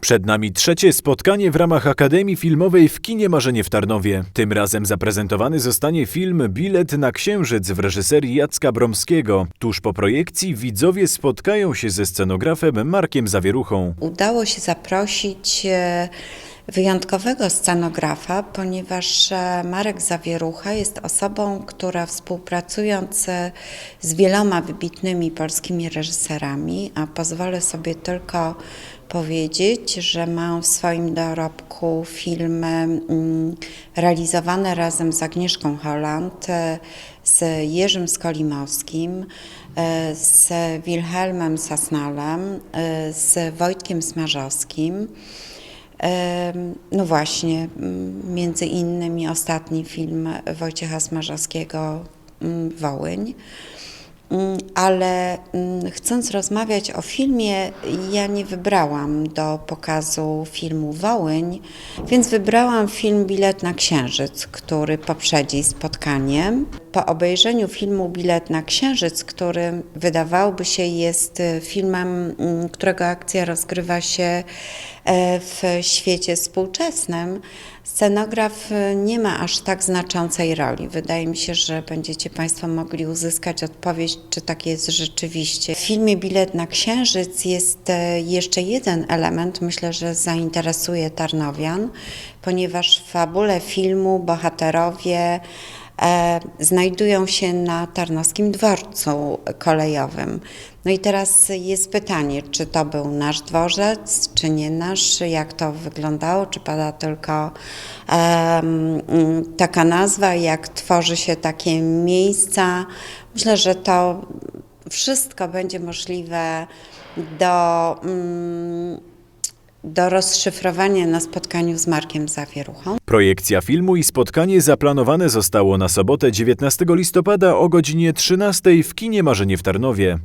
Przed nami trzecie spotkanie w ramach Akademii Filmowej w kinie Marzenie w Tarnowie. Tym razem zaprezentowany zostanie film Bilet na Księżyc w reżyserii Jacka Bromskiego. Tuż po projekcji widzowie spotkają się ze scenografem Markiem Zawieruchą. Udało się zaprosić e, wyjątkowego scenografa, ponieważ e, Marek Zawierucha jest osobą, która współpracując z wieloma wybitnymi polskimi reżyserami, a pozwolę sobie tylko powiedzieć, że ma w swoim dorobku filmy mm, realizowane razem z Agnieszką Holland, e, z Jerzym Skolimowskim, e, z Wilhelmem Sasnalem, z Wojtkiem Smarzowskim. No właśnie, między innymi ostatni film Wojciecha Smarzowskiego Wołyń. Mm, Ale mm, chcąc rozmawiać o filmie, ja nie wybrałam do pokazu filmu Wołyń, więc wybrałam film Bilet na Księżyc, który poprzedzi spotkanie. Po obejrzeniu filmu Bilet na Księżyc, który wydawałoby się jest e, filmem, mm, którego akcja rozgrywa się e, w świecie współczesnym, scenograf e, nie ma aż tak znaczącej roli. Wydaje mi się, że będziecie Państwo mogli uzyskać odpowiedź, czy tak jest rzeczywiście. W filmie Bilet na Księżyc jest e, jeszcze jeden element, myślę, że zainteresuje Tarnowian, ponieważ w fabule filmu bohaterowie znajdują się na Tarnowskim Dworcu Kolejowym. No i teraz jest pytanie, czy to był nasz dworzec, czy nie nasz, jak to wyglądało, czy pada tylko mm, taka nazwa, jak tworzy się takie miejsca. Myślę, że to wszystko będzie możliwe do, mm, do rozszyfrowania na spotkaniu z Markiem Zawieruchą. Projekcja filmu i spotkanie zaplanowane zostało na sobotę 19 listopada o godzinie 13 w kinie Marzenie w Tarnowie.